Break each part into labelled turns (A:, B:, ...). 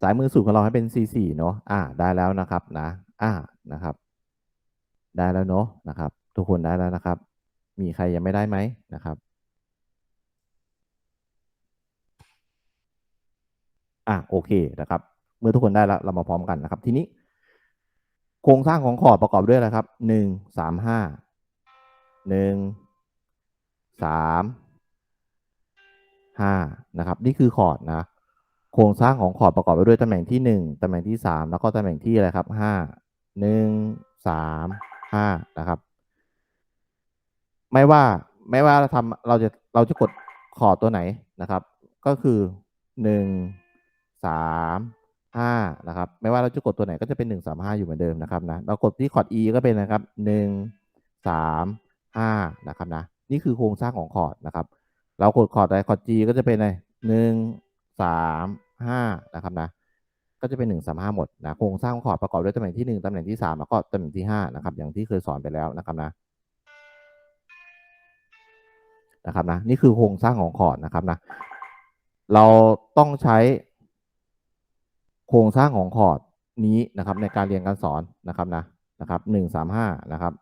A: สายมือสุดของเราให้เป็น C4 เนอะอ่า ได้แล้วนะครับนะ อ่านะครับ ได้แล้วเนอะนะครับ ทุกคนได้แล้วนะครับ มีใครยังไม่ได้ไหมนะครับ อะโอเคนะครับ เมื่อทุกคนได้แล้วเรามาพร้อมกันนะครับ ทีนี้ โครงสร้างของคอร์ประกอบด้วยอะไรครับหนึ่งสามห้าหนึ่งสามห้านะครับ นี่คือคอร์ดนะ โครงสร้างของคอร์ดประกอบไปด้วยตำแหน่งที่หนึ่งตำแหน่งที่สามแล้วก็ตำแหน่งที่อะไรครับห้าหนึ่งสามห้านะครับ ไม่ว่าไม่ว่าเราทำเราจะเราจะกดคอร์ดตัวไหนนะครับ ก็คือหนึ่งสามห้านะครับ ไม่ว่าเราจะกดตัวไหนก็จะเป็นหนึ่งสามห้าอยู่เหมือนเดิมนะครับนะเรากดที่คอร์ด E ก็เป็นนะครับหนึ่งสามห้านะครับนะนี่คือโครงสร้างของคอร์ดนะครับ เรากดคอร์ดใดคอร์ด G ก็จะเป็นอะไรหนึ่ง สามห้านะครับนะก็จะเป็นหนึ่งสามห้าหมดนะโครงสร้างของคอดประกอบด้วยตำแหน่งที่หนึ่งตำแหน่งที่สามแล้วก็ตำแหน่งที่ห้านะครับ อย่างที่เคยสอนไปแล้วนะครับนะนะครับนะนี่คือโครงสร้างของคอดนะครับนะเราต้องใช้ โครงสร้างของคอดนี้นะครับ ในการเรียนการสอนนะครับนะนะครับหนึ่งสามห้านะครับ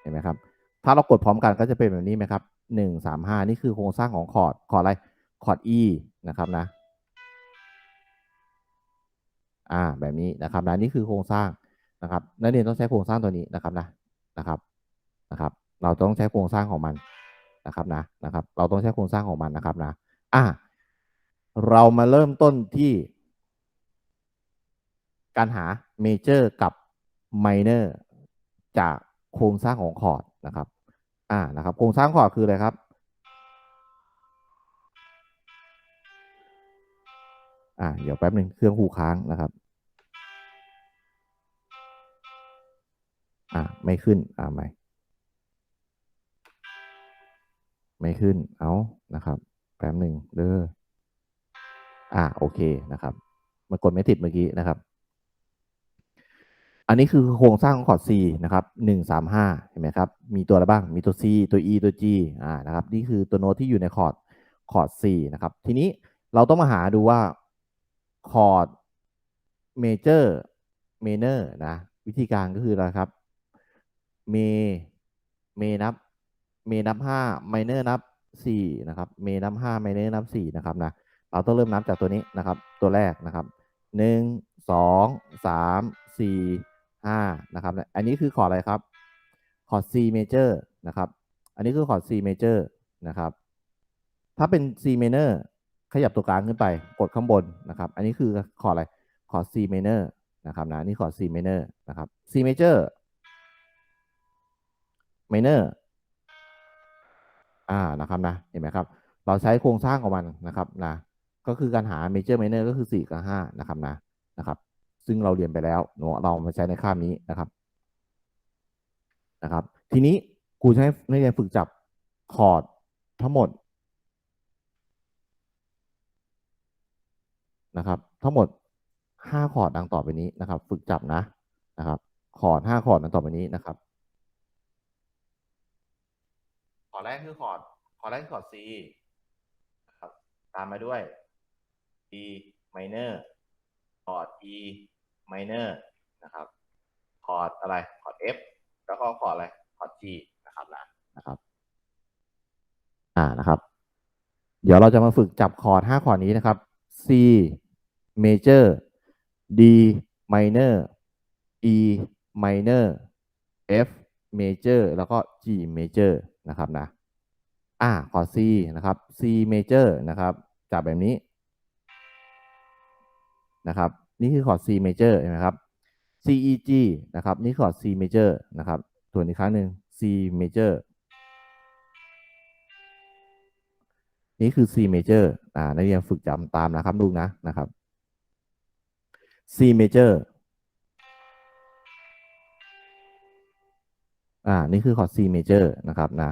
A: เห็นไหมครับ ถ้าเรากดพร้อมกันก็จะเป็นแบบนี้ไหมครับหนึ่งสามห้านี่คือโครงสร้างของคอร์ดคอร์ดอะไร คอร์ด E นะครับนะอ่าแบบนี้นะครับนะนี่คือโครงสร้างนะครับนักเรียนต้องใช้โครงสร้างตัวนี้นะครับนะนะครับนะครับ เราต้องใช้โครงสร้างของมันนะครับนะนะครับ เราต้องใช้โครงสร้างของมันนะครับนะอะเรามาเริ่มต้นที่ การหาเมเจอร์กับไมเนอร์จากโครงสร้างของคอร์ดนะครับอ่านะครับ โครงสร้างคอร์ดคืออะไรครับ อ่าเดี๋ยวแป๊บหนึ่งเครื่องหูค้างนะครับ อ่าไม่ขึ้น อ่าไม่ไม่ขึ้น เอานะครับ แป๊บหนึ่งเด้อ อ่าโอเคนะครับมันกดไม่ติดเมื่อกี้นะครับ อันนี้คือโครงสร้างของคอร์ด C นะครับหนึ่งสามห้าเห็นไหมครับ มีตัวอะไรบ้าง มีตัว C ตัว E ตัว G อ่า นะครับ นี่คือตัวโน้ตที่อยู่ในคอร์ด คอร์ด C นะครับ ทีนี้เราต้องมาหาดูว่า คอร์ดเมเจอร์เมเนอร์นะ วิธีการก็คืออะไรครับเมเมนับเมนับห้าไมเนอร์นับสี่นะครับเมนับห้าไมเนอร์นับสี่นะครับนะเราต้องเริ่มนับจากตัวนี้นะครับ ตัวแรกนะครับหนึ่งสองสามสี่ห้านะครับอันนี้คือคอร์ดอะไรครับคอร์ด C major นะครับ อันนี้คือคอร์ด C major นะครับ ถ้าเป็น C minor ขยับตัวกลางขึ้นไปกดข้างบนนะครับ อันนี้คือคอดอะไรคอ C minor นะครับนะนี่คอ C minor นะครับ C major minor อ่านะครับนะเห็นไหมครับ เราใช้โครงสร้างของมันนะครับนะก็คือการหา major minor ก็คือ 4 กับ 5 นะครับนะนะครับ ซึ่งเราเรียนไปแล้วเนาะเรามาใช้ในคาบนี้นะครับนะครับ ทีนี้ครูจะให้นักเรียนฝึกจับคอร์ดทั้งหมด นะครับ ทั้งหมด 5 คอร์ดดังต่อไปนี้นะครับ ฝึกจับนะนะครับ คอร์ด5คอร์ดดังต่อไปนี้นะครับ คอร์ดแรกคือคอร์ดคอร์ดแรกคือคอร์ด C นะครับตามมาด้วย D minor คอร์ด E minor นะครับคอร์ดอะไรคอร์ด F แล้วก็คอร์ดอะไรคอร์ด G นะครับนะนะครับ อ่านะครับ เดี๋ยวเราจะมาฝึกจับคอร์ด5คอร์ดนี้นะครับ C major D minor E minor F major แล้วก็ G major นะครับนะอ่าคอร์ด C นะครับ C major นะครับจับแบบนี้นะครับ นี่คือคอร์ด C major เห็นไหมครับ C E G นะครับ นี่คอร์ด C major นะครับทวนอีกครั้งหนึ่ง C major นี่คือ C major อ่า นักเรียนฝึกจำตามนะครับลูกนะ นะครับ C major อ่า นี่คือคอร์ด C major นะครับนะ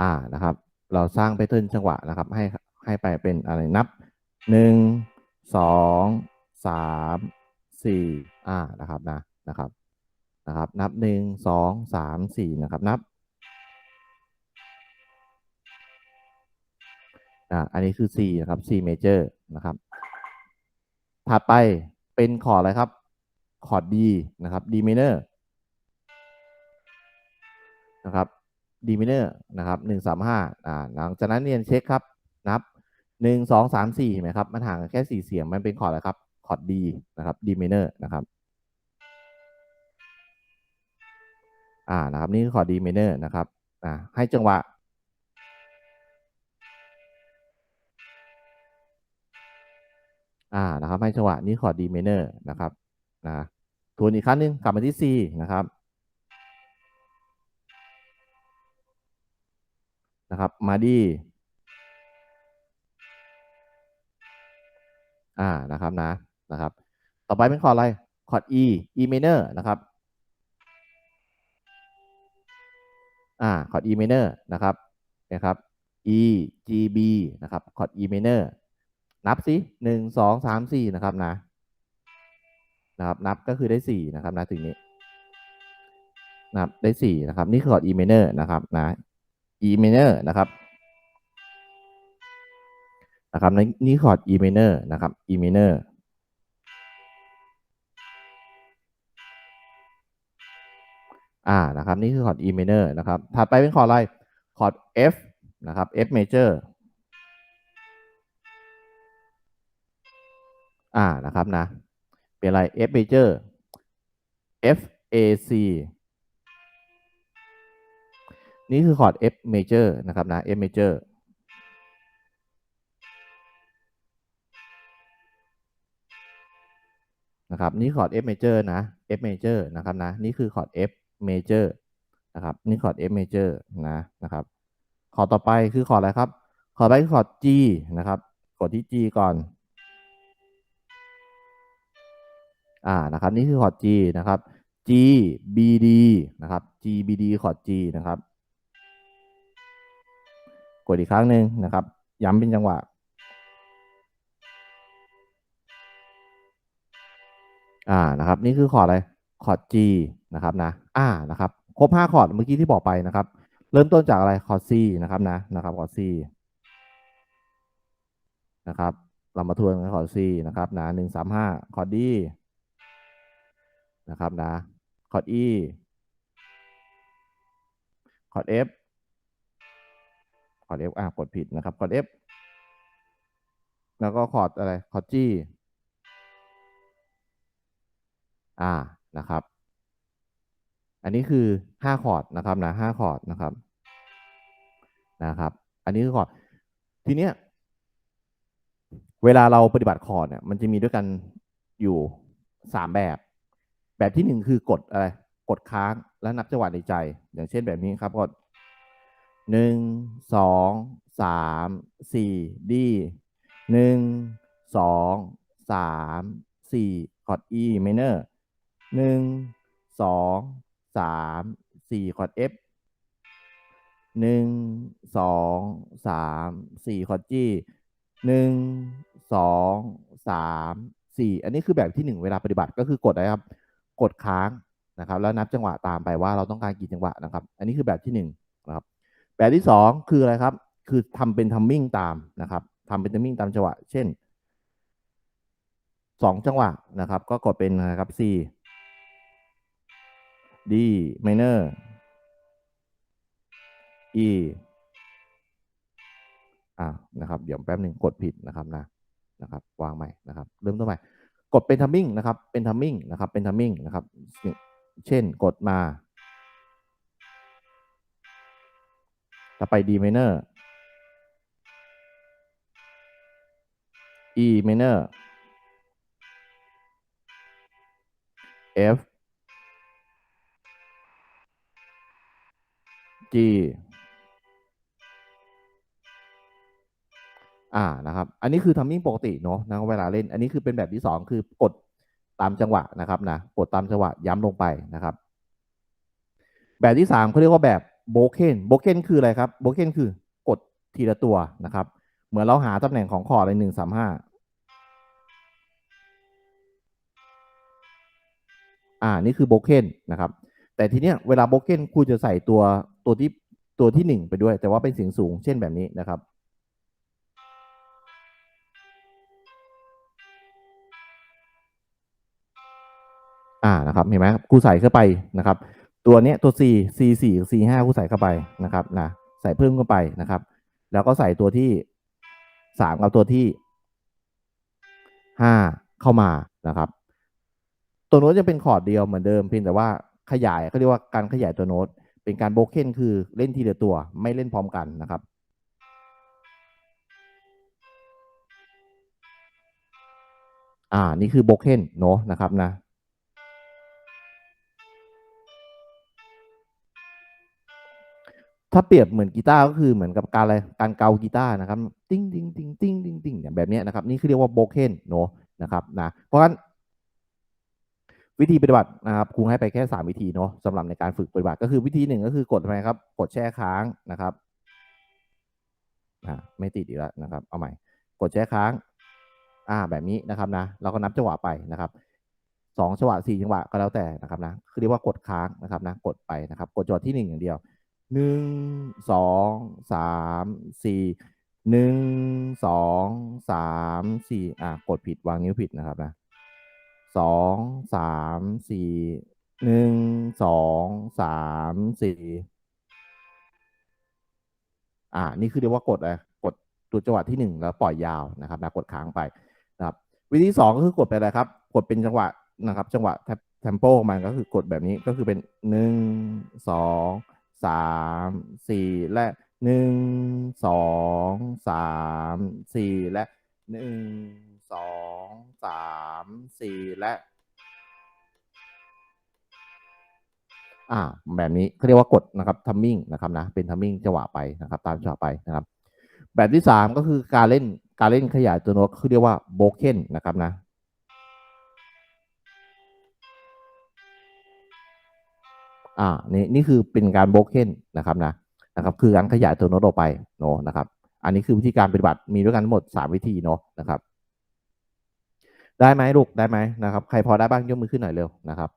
A: อ่า นะครับ เราสร้างแพทเทิร์นจังหวะนะครับ ให้ให้ไปเป็นอะไรนับหนึ่งสองสามสี่อ่า นะครับนะ นะครับ นะครับ นับหนึ่งสองสามสี่นะครับ นับ อ่าอันนี้คือ C นะครับ C major นะครับ ถัดไปเป็นคอร์ดอะไรครับ คอร์ด D นะครับ D minor นะครับ D minor นะครับหนึ่งสามห้าอ่าหลังจากนั้นเรียนเช็คครับนับหนึ่งสองสามสี่เห็นไหมครับ มันห่างกันแค่สี่เสียง มันเป็นคอร์ดอะไรครับ คอร์ด D นะครับ D minor นะครับอ่านะครับนี่คือคอร์ด D minor นะครับอ่าให้จังหวะ อ่านะครับให้จังหวะนี้คอร์ด D minor นะครับนะทวนอีกครั้งหนึ่งกลับมาที่ C นะครับนะครับมาดีอ่านะครับนะนะครับ ต่อไปเป็นคอร์ดอะไรคอร์ด E E minor นะครับอ่าคอร์ด E minor นะครับนะครับ E G B นะครับคอร์ด E minor นับสิหนึ่งสองสามสี่นะครับนะนะครับ นับก็คือได้สี่นะครับนะถึงนี้นับได้สี่นะครับ นี่คือคอร์ด E minor นะครับนะ E minor นะครับนะครับนี่คอร์ด E minor นะครับ E minor อ่านะครับ นี่คือคอร์ด E minor นะครับ ถัดไปเป็นคอร์ดอะไร คอร์ด F นะครับ F major อ่านะครับนะ เป็นอะไร F major F A C นี่คือคอร์ด F major นะครับนะ F major นะครับนี่คอร์ด F major นะ F major นะครับนะนี่คือคอร์ด F major นะครับนี่คอร์ด F major นะนะครับคอร์ดต่อไปคือคอร์ดอะไรครับคอร์ดต่อไปคือคอร์ด G นะครับกดที่ G ก่อน อ่านะครับนี่คือคอร์ด G นะครับ G B D นะครับ G B D คอร์ด G นะครับ กดอีกครั้งหนึ่งนะครับ ย้ำเป็นจังหวะอ่านะครับ นี่คือคอร์ดอะไรคอร์ด G นะครับนะอ่านะครับครบห้าคอร์ดเมื่อกี้ที่บอกไปนะครับ เริ่มต้นจากอะไรคอร์ด C นะครับนะนะครับคอร์ด C นะครับเรามาทวนกันคอร์ด C นะครับนะหนึ่งสามห้าคอร์ด D นะครับนะคอร์ด E คอร์ด F คอร์ด F อ่ากดผิดนะครับคอร์ด F แล้วก็คอร์ดอะไรคอร์ด G อ่านะครับ อันนี้คือห้าคอร์ดนะครับนะห้าคอร์ดนะครับนะครับ อันนี้คือคอร์ดทีเนี้ยเวลาเราปฏิบัติคอร์ดเนี่ยมันจะมีด้วยกันอยู่สามแบบ แบบที่หนึ่งคือกดอะไร กดค้างแล้วนับจังหวะในใจ อย่างเช่นแบบนี้ครับกดหนึ่งสองสามสี่ดีหนึ่งสองสามสี่คอร์ด E minor หนึ่งสองสามสี่คอร์ด F หนึ่งสองสามสี่คอร์ด G หนึ่งสองสามสี่อันนี้คือแบบที่หนึ่งเวลาปฏิบัติก็คือกดอะครับ กดค้างนะครับ แล้วนับจังหวะตามไปว่าเราต้องการกี่จังหวะนะครับ อันนี้คือแบบที่หนึ่งนะครับ แบบที่สองคืออะไรครับ คือทำเป็นทัมมิ่งตามนะครับทำเป็นทัมมิ่งตามจังหวะ เช่นสองจังหวะนะครับ ก็กดเป็นนะครับ C D minor E อ่านะครับ เดี๋ยวแป๊บหนึ่งกดผิดนะครับนะนะครับ วางใหม่นะครับ เริ่มต้นใหม่ กดเป็นทัมมิ่งนะครับ เป็นทัมมิ่งนะครับ เป็นทัมมิ่งนะครับ เช่นกดมาต่อไป D minor E minor F G อ่านะครับ อันนี้คือทัมมิ่งปกติเนาะนะเวลาเล่น อันนี้คือเป็นแบบที่สองคือกดตามจังหวะนะครับนะกดตามจังหวะย้ำลงไปนะครับ แบบที่สามเขาเรียกว่าแบบโบเคนโบเคนคืออะไรครับโบเคนคือกดทีละตัวนะครับ เหมือนเราหาตำแหน่งของคอร์ดในหนึ่งสามห้าอ่านี่คือโบเคนนะครับ แต่ทีเนี้ยเวลาโบเคนคุณจะใส่ตัวตัวที่ตัวที่หนึ่งไปด้วย แต่ว่าเป็นเสียงสูงเช่นแบบนี้นะครับ อ่านะครับเห็นไหมครูใส่เข้าไปนะครับ ตัวเนี้ยตัว C C 4กับ C 5ครูใส่เข้าไปนะครับนะใส่เพิ่มเข้าไปนะครับ แล้วก็ใส่ตัวที่สามกับตัวที่ห้าเข้ามานะครับ ตัวโน้ตจะเป็นคอร์ดเดียวเหมือนเดิมเพียงแต่ว่าขยายเขาเรียกว่าการขยายตัวโน้ต เป็นการโบเคนคือเล่นทีละตัวไม่เล่นพร้อมกันนะครับอ่า นี่คือโบเคนเนาะนะครับนะ ถ้าเปรียบเหมือนกีตาร์ก็คือเหมือนกับการอะไรการเกากีตาร์นะครับติ้งติ้งติ้งติ้งติ้งติ้งเนี่ยแบบนี้นะครับนี่คือเรียกว่าโบเคนเนาะนะครับนะเพราะฉะนั้นวิธีปฏิบัตินะครับครูให้ไปแค่สามวิธีเนาะสำหรับในการฝึกปฏิบัติก็คือวิธีหนึ่งก็คือกดทำไมครับ กดแช่ค้างนะครับอ่าไม่ติดอีกแล้วนะครับ เอาใหม่ กดแช่ค้าง อ่า แบบนี้นะครับนะเราก็นับจังหวะไปนะครับสองจังหวะสี่จังหวะก็แล้วแต่นะครับนะคือเรียกว่ากดค้างนะครับนะ กดไปนะครับ กดจังหวะที่หนึ่งอย่างเดียว หนึ่งสองสามสี่หนึ่งสองสามสี่อ่ากดผิดวางนิ้วผิดนะครับนะสองสามสี่หนึ่งสองสามสี่อ่านี่คือเรียกว่ากดอะไรกดตัวจังหวะที่หนึ่งแล้วปล่อยยาวนะครับนะกดค้างไปนะครับ วิธีสองก็คือกดไปอะไรครับ กดเป็นจังหวะนะครับ จังหวะเทมโปของมันก็คือกดแบบนี้ก็คือเป็นหนึ่งสอง สามสี่และหนึ่งสองสามสี่และหนึ่งสองสามสี่และอ่าแบบนี้เขาเรียกว่ากดนะครับทัมมิ่งนะครับนะเป็นทัมมิ่งจังหวะไปนะครับ ตามจังหวะไปนะครับ แบบที่สามก็คือการเล่นการเล่นขยายตัวโน้ตคือเรียกว่าโบเคนนะครับนะ อ่านี่นี่คือเป็นการโบเคนนะครับนะนะครับคือการขยายตัวโน้ตออกไปเนาะนะครับ อันนี้คือวิธีการปฏิบัติมีด้วยกันทั้งหมดสามวิธีเนาะนะครับ ได้ไหมลูกได้ไหมนะครับ ใครพอได้บ้างยกมือขึ้นหน่อยเร็วนะครับ